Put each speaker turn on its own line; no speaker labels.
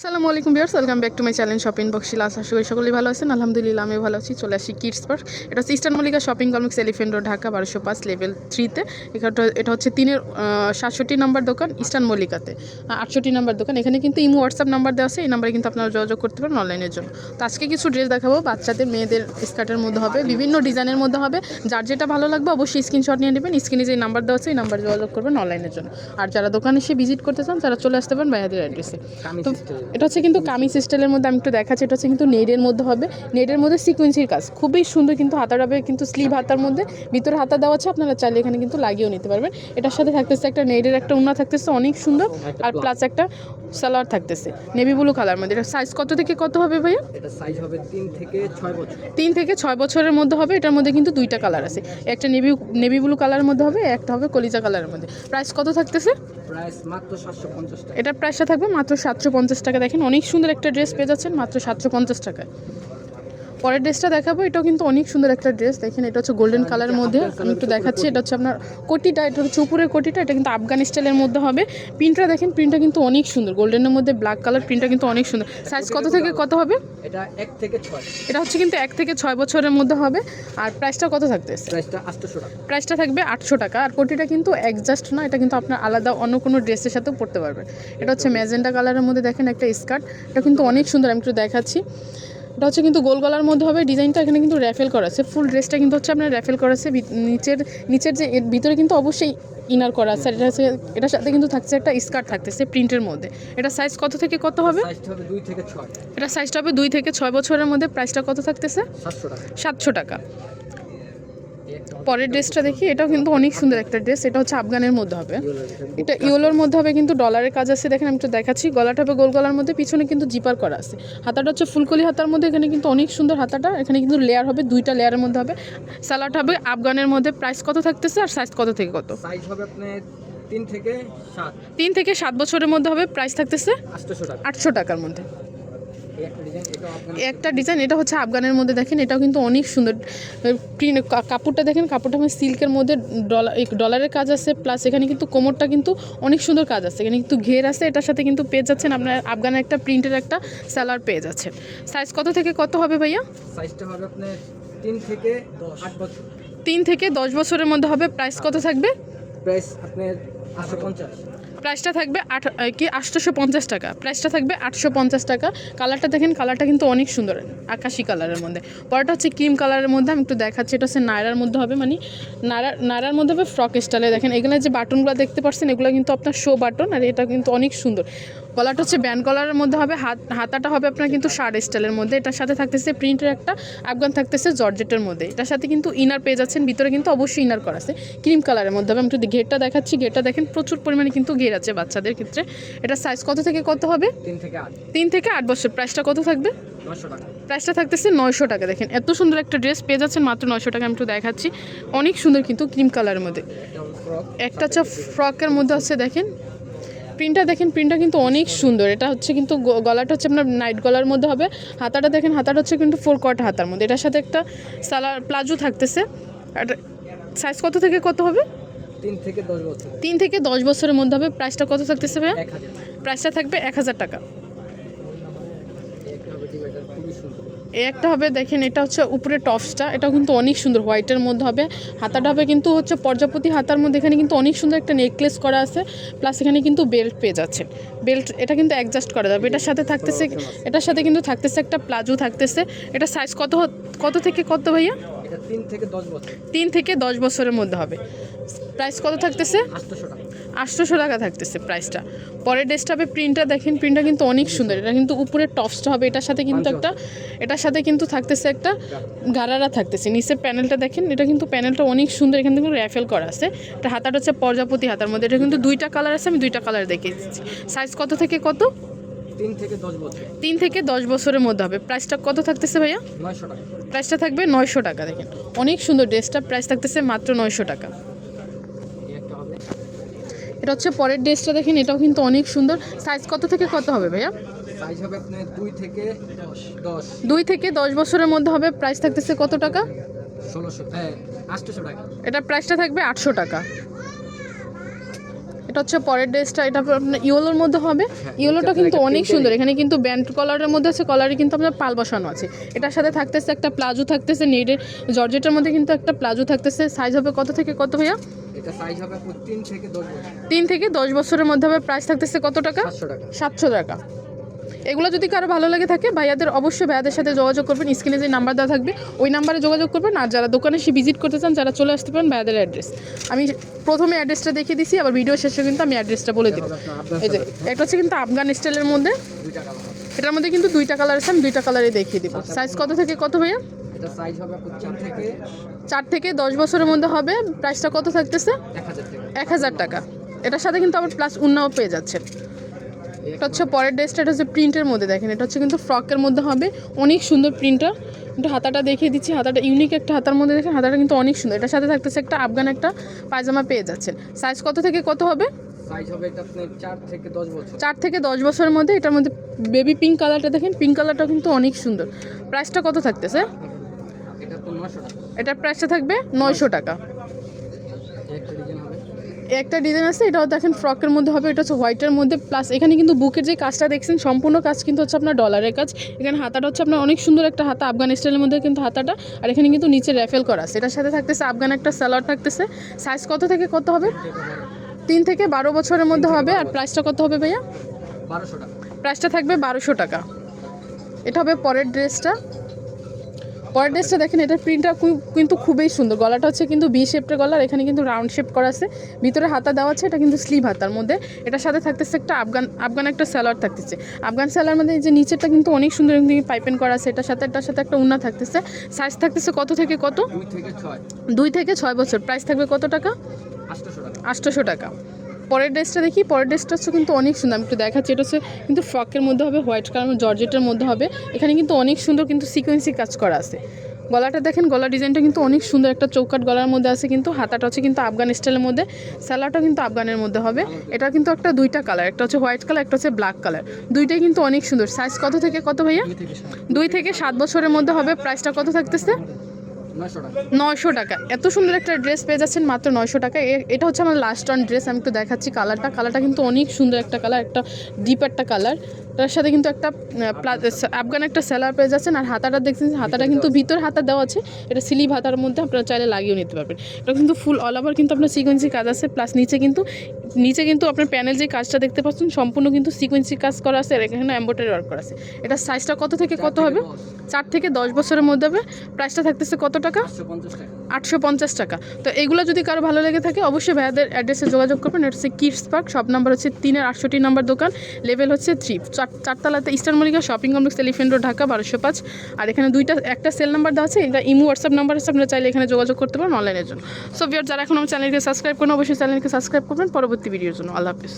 আসসালামু আলাইকুম বিয়ার্স welcome back to my channel shopping বক্সিল আশা করি সকলেই ভালো আছেন। আলহামদুলিল্লাহ আমি ভালো আছি। চলে আসি কিডস পার্ক এটা হচ্ছে eastern Mallika shopping complex elephant road Dhaka বারোশো পাঁচ লেভেল থ্রিতে এখানটা এটা হচ্ছে তিনের সাতষট্টি নাম্বার দোকান ইস্টার্ন মল্লিকাতে আটষট্টি নাম্বার দোকান। এখানে কিন্তু ইমো হোয়াটসঅ্যাপ নাম্বার দেওয়া আছে। এই নাম্বারে কিন্তু আপনারা যোগাযোগ করতে পারেন অনলাইনের জন্য। তো আজকে কিছু ড্রেস দেখাবো। বাচ্চাদের মেয়েদের স্কার্টের মধ্যে হবে বিভিন্ন ডিজাইনের মধ্যে হবে। যার যেটা ভালো লাগবে অবশ্যই স্ক্রিনশট নিয়ে নেবেন। স্ক্রিনে যে নাম্বার দেওয়া আছে এই নাম্বার যোগাযোগ করবেন অনলাইনের জন্য। আর যারা দোকানে এসে ভিজিট করতে চান তারা চলে আসতে পারেন ভাইয়াদের অ্যাড্রেসে তো এটা হচ্ছে কিন্তু কামিজ স্টাইলের মধ্যে আমি একটু দেখাচ্ছি এটা হচ্ছে কিন্তু নেটের মধ্যে হবে। নেটের মধ্যে সিকোয়েন্সির কাজ। খুবই সুন্দর কিন্তু হাতার হবে কিন্তু স্লিভ হাতার মধ্যে। ভিতরে হাতা দেওয়া আছে আপনারা চাইলে এখানে কিন্তু লাগিয়েও নিতে পারবেন। এটার সাথে থাকতেছে একটা নেটের একটা উন্না থাকতেছে অনেক সুন্দর। আর প্লাস একটা সালোয়ার থাকতেছে নেভি ব্লু কালার মধ্যে। এটা সাইজ কত থেকে কত হবে ভাইয়া?
এটা সাইজ হবে তিন থেকে ছয় বছর।
তিন থেকে ছয় বছরের মধ্যে হবে এটার মধ্যে কিন্তু দুইটা কালার আছে। একটা নেভি নেভি ব্লু কালারের মধ্যে হবে একটা হবে কলিজা কালারের মধ্যে। প্রাইস কত থাকতেছে?
টাকা।
এটার প্রাইসটা থাকবে মাত্র সাতশো পঞ্চাশ টাকা। দেখেন, অনেক সুন্দর একটা ড্রেস পেয়ে যাচ্ছেন মাত্র সাতশো পঞ্চাশ টাকায়। পরের ড্রেসটা দেখাবো। এটা কিন্তু অনেক সুন্দর একটা ড্রেস। দেখেন এটা হচ্ছে গোল্ডেন কালারের মধ্যে। আমি একটু দেখাচ্ছি এটা হচ্ছে আপনার কোটিটা এটা হচ্ছে উপরের কোটিটা এটা কিন্তু আফগান স্টাইলের মধ্যে হবে। প্রিন্টটা দেখেন প্রিন্টটা কিন্তু অনেক সুন্দর। গোল্ডেনের মধ্যে ব্ল্যাক কালার প্রিন্টটা কিন্তু অনেক সুন্দর। সাইজ কত থেকে কত হবে?
এটা এক থেকে ছয়।
এটা হচ্ছে কিন্তু এক থেকে ছয় বছরের মধ্যে হবে। আর প্রাইসটা কত থাকতেছে?
প্রাইসটা
থাকবে আটশো টাকা। আর কোটিটা কিন্তু অ্যাডজাস্ট না এটা কিন্তু আপনার আলাদা অন্য কোনো ড্রেসের সাথেও পরতে পারবেন এটা হচ্ছে ম্যাজেন্টা কালারের মধ্যে দেখেন একটা স্কার্ট এটা কিন্তু অনেক সুন্দর আমি একটু দেখাচ্ছি। এটা হচ্ছে কিন্তু গোল গলার মধ্যে হবে ডিজাইনটা এখানে কিন্তু র্যাফেল করা আছে। ফুল ড্রেসটা কিন্তু হচ্ছে আপনার র্যাফেল করা আছে নিচের নিচের যে এর ভিতরে কিন্তু অবশ্যই ইনার করা আছে। এটা হচ্ছে এটার সাথে কিন্তু থাকছে একটা স্কার্ট থাকতেছে প্রিন্টের মধ্যে। এটা সাইজ কত থেকে কত হবে? এটা সাইজটা হবে দুই থেকে ছয় বছরের মধ্যে প্রাইসটা কত থাকতেছে?
সাতশো টাকা
সাতশো টাকা
এই একটা হবে
পরের ড্রেসটা দেখি এটাও কিন্তু অনেক সুন্দর একটা ড্রেস এটা হচ্ছে আফগানের মধ্যে হবে। এটা ইয়েলোর মধ্যে হবে কিন্তু ডলারের কাজ আছে দেখেন আমি একটু দেখাচ্ছি গলাটা হবে গোল গলার মধ্যে পিছনে কিন্তু জিপার করা আছে। হাতাটা হচ্ছে ফুলকলি হাতার মধ্যে এখানে কিন্তু অনেক সুন্দর হাতাটা এখানে কিন্তু লেয়ার হবে দুইটা লেয়ারের মধ্যে হবে। স্যালাড হবে আফগানের মধ্যে প্রাইস কত থাকতেছে আর সাইজ কত থেকে কত?
সাইজ হবে আপনার তিন থেকে সাত।
তিন থেকে সাত বছরের মধ্যে হবে প্রাইস থাকতেছে আটশো টাকার মধ্যে।
একটা ডিজাইন
এটা হচ্ছে আফগানের মধ্যে দেখেন এটাও কিন্তু অনেক সুন্দর। প্রিন্ট কাপড়টা দেখেন কাপড়টা মানে সিল্কের মধ্যে ডলার ডলারের কাজ আছে প্লাস এখানে কিন্তু কোমরটা কিন্তু অনেক সুন্দর কাজ আছে। এখানে কিন্তু ঘের আছে এটার সাথে কিন্তু পেয়ে যাচ্ছেন আপনার আফগানের একটা প্রিন্টের একটা স্যালার পেয়ে যাচ্ছেন। সাইজ কত থেকে কত হবে ভাইয়া?
সাইজটা হবে আপনার তিন থেকে আট বছর।
তিন থেকে দশ বছরের মধ্যে হবে প্রাইস কত থাকবে?
প্রাইস আপনার আটশো পঞ্চাশ।
প্রাইসটা থাকবে আট কি, আটশোশো পঞ্চাশ টাকা। প্রাইসটা থাকবে আটশো পঞ্চাশ টাকা। কালারটা দেখেন, কালারটা কিন্তু অনেক সুন্দর, আকাশি কালারের মধ্যে। পরেরটা হচ্ছে ক্রিম কালারের মধ্যে, আমি একটু দেখাচ্ছি, এটা হচ্ছে নায়রার মধ্যে হবে মানে নায়রা নাড়ার মধ্যে হবে ফ্রক স্টাইলে। দেখেন, এগুলো যে বাটনগুলো দেখতে পাচ্ছেন এগুলো কিন্তু আপনার শো বাটন আর এটা কিন্তু অনেক সুন্দর। গলাটা হচ্ছে ব্যান্ড কলারের মধ্যে হবে হাত হাতাটা হবে আপনার কিন্তু শার্ট স্টাইলের মধ্যে। এটার সাথে থাকতেছে প্রিন্টের একটা আফগান থাকতেছে জর্জেটের মধ্যে। এটার সাথে কিন্তু ইনার পেয়ে যাচ্ছেন ভিতরে কিন্তু অবশ্যই ইনার করা আছে। ক্রিম কালারের মধ্যে হবে আমি একটু ঘেরটা দেখাচ্ছি। ঘেরটা দেখেন প্রচুর পরিমাণে কিন্তু ঘের আছে বাচ্চাদের ক্ষেত্রে। এটা সাইজ কত থেকে কত হবে?
তিন থেকে আট।
বছর। প্রাইসটা কত থাকবে? প্রাইসটা থাকতেছে নয়শো টাকা। দেখেন এত সুন্দর একটা ড্রেস পেয়ে যাচ্ছেন মাত্র নয়শো টাকা আমি একটু দেখাচ্ছি। অনেক সুন্দর কিন্তু ক্রিম কালারের মধ্যে।
একটা
হচ্ছে ফ্রকের মধ্যে আছে দেখেন। প্রিন্টটা দেখেন প্রিন্টটা কিন্তু অনেক সুন্দর। এটা হচ্ছে কিন্তু গলাটা হচ্ছে আপনার নাইট গলার মধ্যে হবে। হাতাটা দেখেন হাতাটা হচ্ছে কিন্তু ফোর কট হাতার মধ্যে। এটার সাথে একটা সালার প্লাজো থাকতেছে। আর সাইজ কত থেকে কত হবে?
তিন থেকে দশ
বছরের মধ্যে হবে। প্রাইসটা কত থাকতেছে ভাইয়া? প্রাইসটা থাকবে এক হাজার টাকা
এই একটা হবে ডিভাইডার খুবই
এই একটা হবে দেখেন এটা হচ্ছে উপরে টপসটা। এটাও কিন্তু অনেক সুন্দর হোয়াইটের মধ্যে হবে। হাতাটা হবে কিন্তু হচ্ছে প্রজাপতি হাতার মধ্যে। এখানে কিন্তু অনেক সুন্দর একটা নেকলেস করা আছে প্লাস এখানে কিন্তু বেল্ট পেয়ে যাচ্ছেন বেল্ট এটা কিন্তু অ্যাডজাস্ট করা যাবে। এটার সাথে থাকতেছে এটার সাথে কিন্তু থাকতেছে একটা প্লাজো থাকতেছে। এটা সাইজ কত কত থেকে কত ভাইয়া?
এটা তিন থেকে দশ বছর।
তিন থেকে দশ বছরের মধ্যে হবে। প্রাইস কত থাকতেছে?
আটশোশো টাকা।
আটশোশো টাকা থাকতেছে প্রাইসটা পরের ড্রেসটা হবে প্রিন্টটা দেখেন প্রিন্টটা কিন্তু অনেক সুন্দর। এটা কিন্তু উপরের টপসটা হবে এটার সাথে কিন্তু একটা এটার সাথে কিন্তু থাকতেছে একটা গারারা থাকতেছে। নিচের প্যানেলটা দেখেন এটা কিন্তু প্যানেলটা অনেক সুন্দর এখান থেকে র্যাফেল করা আছে। এটা হাতাটা হচ্ছে প্রজাপতি হাতার মধ্যে এটা কিন্তু দুইটা কালার আছে আমি দুইটা কালার দেখিয়ে দিচ্ছি সাইজ কত থেকে কত?
তিন থেকে দশ
বছরের মধ্যে হবে। প্রাইসটা কত থাকতেছে ভাইয়া? প্রাইসটা থাকবে নয়শো টাকা দেখেন। অনেক সুন্দর ড্রেসটা প্রাইস থাকতেছে মাত্র নয়শো টাকা। এটা হচ্ছে পরের ড্রেসটা দেখেন এটাও কিন্তু অনেক সুন্দর। সাইজ কত থেকে কত হবে ভাইয়া?
সাইজ হবে দুই থেকে দশ। দশ।
দুই থেকে দশ বছরের মধ্যে হবে প্রাইস থাকতেছে কত টাকা?
ষোলোশো হ্যাঁ টাকা।
এটা প্রাইসটা থাকবে আটশো টাকা। এটা হচ্ছে পরের ড্রেসটা এটা আপনার ইয়েলোর মধ্যে হবে। ইয়েলোটা কিন্তু অনেক সুন্দর। এখানে কিন্তু ব্যান্ড কলারের মধ্যে আছে কলারে কিন্তু আপনার পাল বসানো আছে। এটার সাথে থাকতেছে একটা প্লাজো থাকতেছে নেটের জর্জেটের মধ্যে কিন্তু একটা প্লাজো থাকতেছে। সাইজ হবে কত থেকে কত ভাইয়া?
তিন থেকে দশ
বছরের মধ্যে হবে। প্রাইস থাকতেছে কত টাকা।
সাতশো টাকা।
এগুলো যদি কারও ভালো লাগে থাকে ভাইয়াদের অবশ্যই ভাইয়াদের সাথে যোগাযোগ করবেন। স্ক্রিনে যে নাম্বার দেওয়া থাকবে ওই নাম্বারে যোগাযোগ করবেন। আর যারা দোকানে এসে ভিজিট করতে চান যারা চলে আসতে পারেন ভাইয়াদের অ্যাড্রেস আমি প্রথমে অ্যাড্রেসটা দেখিয়ে দিছি আবার ভিডিও শেষে কিন্তু আমি অ্যাড্রেসটা বলে দেবো।
আবদার
এই যে একটা হচ্ছে কিন্তু আফগান স্টাইলের মধ্যে।
দুই।
এটার মধ্যে কিন্তু দুইটা কালার আছে আমি দুইটা কালারে দেখিয়ে দিব। সাইজ কত থেকে কত ভাইয়া?
চার থেকে
দশ বছরের মধ্যে হবে। প্রাইসটা কত থাকতেছে?
এক হাজার টাকা।
এক হাজার টাকা। এটার সাথে কিন্তু আবার প্লাস উন্নাও পেয়ে যাচ্ছেন। এটা হচ্ছে পরের ড্রেসটা এটা হচ্ছে প্রিন্টের মধ্যে দেখেন এটা হচ্ছে কিন্তু ফ্রকের মধ্যে হবে। অনেক সুন্দর প্রিন্টটা একটু হাতাটা দেখিয়ে দিচ্ছি হাতাটা ইউনিক একটা হাতার মধ্যে দেখেন হাতাটা কিন্তু অনেক সুন্দর। এটার সাথে থাকতেছে একটা আফগান একটা পায়জামা পেয়ে যাচ্ছেন। সাইজ কত থেকে কত হবে?
সাইজ হবে এটা আপনার চার থেকে দশ বছর।
থেকে বছরের মধ্যে এটার মধ্যে বেবি পিঙ্ক কালারটা দেখেন পিঙ্ক কালারটাও কিন্তু অনেক সুন্দর। প্রাইসটা কত থাকতেছে?
এটা তো নশো টাকা।
এটার প্রাইসটা থাকবে নয়শো টাকা।
একটা ডিজাইন
আছে এটাও দেখেন ফ্রকের মধ্যে হবে এটা হচ্ছে হোয়াইটের মধ্যে প্লাস এখানে কিন্তু বুকের যে কাজটা দেখছেন সম্পূর্ণ কাজ কিন্তু হচ্ছে আপনার ডলারের কাজ। এখানে হাতাটা হচ্ছে আপনার অনেক সুন্দর একটা হাতা আফগান স্টাইলের মধ্যে কিন্তু হাতাটা আর এখানে কিন্তু নিচে র্যাফেল করা আছে। এটার সাথে থাকতেছে আফগান একটা স্যালাড থাকতেছে। সাইজ কত থেকে কত হবে? তিন থেকে বারো বছরের মধ্যে হবে আর প্রাইসটা কত হবে ভাইয়া?
বারোশো টাকা।
প্রাইসটা থাকবে বারোশো টাকা। এটা হবে পরের ড্রেসটা পরের ড্রেসটা দেখেন এটার প্রিন্টটা কিন্তু খুবই সুন্দর। গলাটা হচ্ছে কিন্তু বি শেপের গলার এখানে কিন্তু রাউন্ড শেপ করা আছে। ভিতরে হাতা দেওয়া আছে এটা কিন্তু স্লিভ হাতার মধ্যে। এটার সাথে থাকতেছে একটা আফগান আফগান একটা স্যালার থাকতেছে। আফগান স্যালার মধ্যে যে নিচেরটা কিন্তু অনেক সুন্দর পাইপেন করা আছে। এটার সাথে এটার সাথে একটা উন্না থাকতেছে। সাইজ থাকতেছে কত থেকে কত?
দুই থেকে ছয়।
বছর। প্রাইস থাকবে কত টাকা?
আটশোশো টাকা।
পরের ড্রেসটা দেখি পরের ড্রেসটা হচ্ছে কিন্তু অনেক সুন্দর আমি একটু দেখাচ্ছি। এটা হচ্ছে কিন্তু ফ্রকের মধ্যে হবে হোয়াইট কালার জর্জেটের মধ্যে হবে। এখানে কিন্তু অনেক সুন্দর কিন্তু সিকোয়েন্সি কাজ করা আছে। গলাটা দেখেন গলা ডিজাইনটা কিন্তু অনেক সুন্দর একটা চৌকাট গলার মধ্যে আছে কিন্তু হাতাটা হচ্ছে কিন্তু আফগান স্টাইলের মধ্যে স্যালাটা কিন্তু আফগানের মধ্যে হবে। এটা কিন্তু একটা দুইটা কালার একটা হচ্ছে হোয়াইট কালার একটা হচ্ছে ব্ল্যাক কালার। দুইটাই কিন্তু অনেক সুন্দর। সাইজ কত থেকে কত ভাইয়া?
দুই থেকে সাত
বছরের মধ্যে হবে প্রাইসটা কত থাকতেছে?
নয়শো টাকা।
এত সুন্দর একটা ড্রেস পেয়ে যাচ্ছেন, মাত্র নয়শো টাকা। এটা হচ্ছে আমার লাস্ট অন ড্রেস আমি একটু দেখাচ্ছি কালারটা কালারটা কিন্তু অনেক সুন্দর একটা কালার একটা ডিপ একটা কালার তার সাথে কিন্তু একটা আফগান একটা স্যালার পেয়ে যাচ্ছেন আর হাতাটা দেখছেন হাতাটা কিন্তু ভিতর হাতা দেওয়া আছে। এটা স্লিভ হাতার মধ্যে আপনারা চাইলে লাগিয়েও নিতে পারবেন। এটা কিন্তু ফুল অল ওভার কিন্তু আপনার সিকোয়েন্সি কাজ আছে প্লাস নিচে কিন্তু নিচে কিন্তু আপনার প্যানেল যে কাজটা দেখতে পাচ্ছেন সম্পূর্ণ কিন্তু সিকোয়েন্সি কাজ করা আছে আর এখানে এম্বোটারি ওয়ার্ক করা আছে। এটা সাইজটা কত থেকে কত হবে? চার থেকে দশ বছরের মধ্যে হবে। প্রাইসটা থাকতেছে কত টাকা?
আটশো পঞ্চাশ টাকা।
তো এগুলো যদি কারও ভালো লেগে থাকে অবশ্যই ভাইয়াদের অ্যাড্রেসে যোগাযোগ করবেন। এটা হচ্ছে কিডস পার্ক সব নাম্বার হচ্ছে তিনের আটষট্টি নাম্বার দোকান লেভেল হচ্ছে থ্রি চার চারতলাতে eastern Mallika shopping complex elephant road, Dhaka, বারোশো পাঁচ। আর এখানে দুইটা, একটা সেল নাম্বার দেওয়া আছে, এটা ইমো, হোয়াটসঅ্যাপ নাম্বার আছে, আপনারা চাইলে এখানে যোগাযোগ করতে পারেন অনলাইনের জন্য। সো ভিওর যারা এখন আমার চ্যানেলকে সাবস্ক্রাইব করেন, অবশ্যই চ্যানেলকে সাবস্ক্রাইব করবেন। পরবর্তী ভিডিওর জন্য আল্লাহ হাফিজ।